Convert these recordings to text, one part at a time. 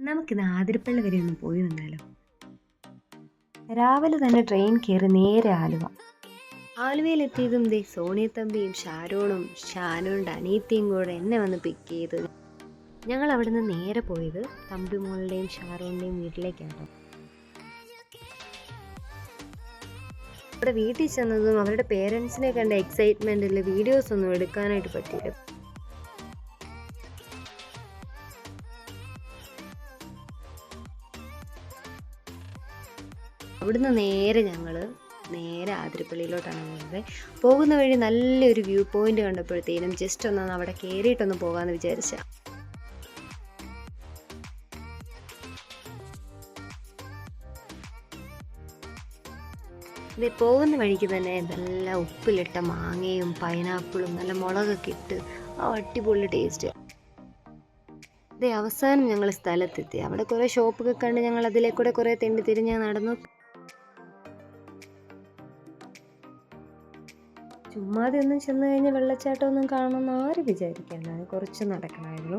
നമുക്കിന്ന് ആതിരപ്പള്ളി വരെ ഒന്ന് പോയി വന്നാലോ രാവിലെ തന്നെ ട്രെയിൻ കയറി നേരെ ആലുവ. ആലുവയിലെത്തിയതും ദേ സോണിയത്തമ്പിയും ഷാരോണും ഷാനോണിന്റെ അനിയത്തിയും കൂടെ എന്നെ വന്ന് പിക്ക് ചെയ്തു. ഞങ്ങൾ അവിടുന്ന് നേരെ പോയത് തമ്പിമോളുടെയും ഷാരോണിന്റെയും വീട്ടിലേക്കാണ്. അവിടെ വീട്ടിൽ ചെന്നതും അവരുടെ പേരൻസിനെ കണ്ട എക്സൈറ്റ്മെന്റിൽ വീഡിയോസ് ഒന്നും എടുക്കാനായിട്ട് പറ്റിയില്ല. അവിടുന്ന് നേരെ ഞങ്ങൾ നേരെ ആതിരപ്പള്ളിയിലോട്ടാണ് പോകുന്നത്. പോകുന്ന വഴി നല്ലൊരു വ്യൂ പോയിന്റ് കണ്ടപ്പോഴത്തേനും ജസ്റ്റ് ഒന്ന് അവിടെ കയറിയിട്ടൊന്ന് പോകാമെന്ന് വിചാരിച്ച. ഇത് പോകുന്ന വഴിക്ക് തന്നെ നല്ല ഉപ്പിലിട്ട മാങ്ങയും പൈനാപ്പിളും നല്ല മുളകൊക്കെ ഇട്ട് ആ അടിപൊളി ടേസ്റ്റ് ഇതേ അവസാനം ഞങ്ങൾ സ്ഥലത്തെത്തി. അവിടെ കുറേ ഷോപ്പൊക്കെ കണ്ട് ഞങ്ങൾ അതിലേക്കൂടെ കുറേ തെണ്ടി തിരിഞ്ഞ് നടന്നു. ചുമ്മാതെ ഒന്നും ചെന്ന് കഴിഞ്ഞാൽ വെള്ളച്ചാട്ടമൊന്നും കാണുമെന്ന് ആരും വിചാരിക്കണ്ട. കുറച്ച് നടക്കണമായിരുന്നു.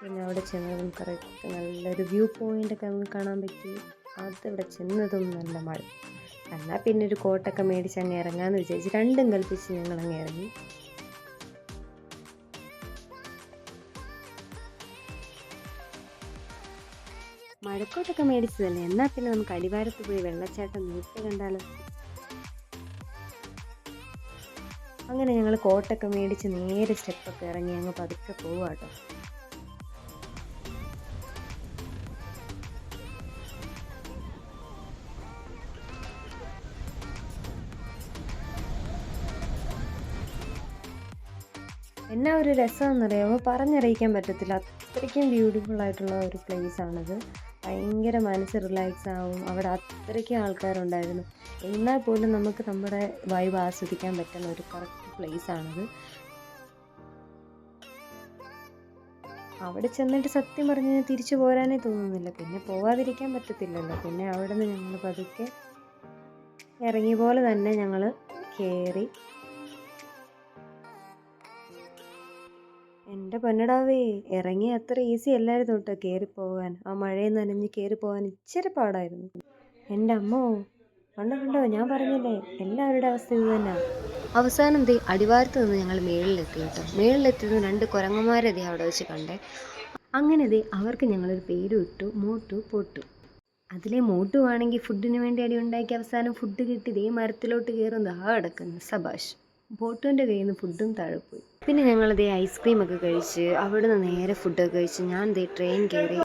പിന്നെ അവിടെ ചെന്നതും നമുക്ക് നല്ലൊരു വ്യൂ പോയിന്റ് ഒക്കെ നമുക്ക് കാണാൻ പറ്റി. അതിവിടെ ചെന്നതും നല്ല മഴ. എന്നാൽ പിന്നെ ഒരു കോട്ടൊക്കെ മേടിച്ച് അങ്ങ് ഇറങ്ങാമെന്ന് വിചാരിച്ച് രണ്ടും കൽപ്പിച്ച് ഞങ്ങൾ അങ്ങ് ഇറങ്ങി. മഴക്കോട്ടൊക്കെ മേടിച്ചതല്ലേ? എന്നാൽ പിന്നെ നമുക്ക് അടിവാരത്ത് പോയി വെള്ളച്ചാട്ടം നേരിട്ട് കണ്ടാലോ? അങ്ങനെ ഞങ്ങൾ കോട്ടൊക്കെ മേടിച്ച് നേരെ സ്റ്റെപ്പൊക്കെ ഇറങ്ങി അങ്ങ് പതുക്കെ പോവാട്ടോ. എന്നാ ഒരു രസമെന്നറിയാമോ പറഞ്ഞറിയിക്കാൻ പറ്റത്തില്ല. അത്രയ്ക്കും ബ്യൂട്ടിഫുൾ ആയിട്ടുള്ള ഒരു പ്ലേസ് ആണത്. ഭയങ്കര മനസ്സ് റിലാക്സ് ആവും. അവിടെ അത്രയ്ക്കും ആൾക്കാരുണ്ടായിരുന്നു. എന്നാൽ പോലും നമുക്ക് നമ്മുടെ വൈബ് ആസ്വദിക്കാൻ പറ്റുന്ന ഒരു കറക്റ്റ് പ്ലേസ് ആണത്. അവിടെ ചെന്നിട്ട് സത്യം പറഞ്ഞു തിരിച്ചു പോരാനേ തോന്നുന്നില്ല. പിന്നെ പോവാതിരിക്കാൻ പറ്റത്തില്ലല്ലോ. പിന്നെ അവിടെ നിന്ന് ഞങ്ങൾ പതുക്കെ ഇറങ്ങിയ പോലെ തന്നെ ഞങ്ങൾ കയറി എന്റെ പൊന്നടാവേ ഇറങ്ങി അത്ര ഈസി അല്ലായിരുന്നു കേട്ടോ കയറി പോകാൻ. ആ മഴയിൽ നനഞ്ഞ് കയറി പോകാൻ ഇച്ചിരി പാടായിരുന്നു. എന്റെ അമ്മോ കണ്ടോ കണ്ടോ ഞാൻ പറഞ്ഞില്ലേ എല്ലാവരുടെ അവസ്ഥ ഇത് അവസാനം ദേ അടിവാരത്ത് നിന്ന് ഞങ്ങൾ മേളിലെത്തി കേട്ടോ മേളിലെത്തിയത് രണ്ട് കുരങ്ങന്മാരെ ദേ അവിടെ വെച്ച് കണ്ടേ. അങ്ങനെ ദേ അവർക്ക് ഞങ്ങളൊരു പേര് ഇട്ടു മോട്ടു പൊട്ടു. അതിലെ മോട്ടു ആണെങ്കിൽ ഫുഡിന് വേണ്ടി അടി ഉണ്ടാക്കി അവസാനം ഫുഡ് കിട്ടി. ദേ മരത്തിലോട്ട് കയറുന്നത് ആ കിടക്കുന്നു സബാഷ്. ബോട്ടുവിന്റെ കയ്യിൽ നിന്ന് ഫുഡും താഴെ പോയി. പിന്നെ ഞങ്ങൾ ഐസ്ക്രീമൊക്കെ കഴിച്ച് അവിടുന്ന് നേരെ ഫുഡൊക്കെ കഴിച്ച് ഞാൻ ദേ ട്രെയിൻ കയറി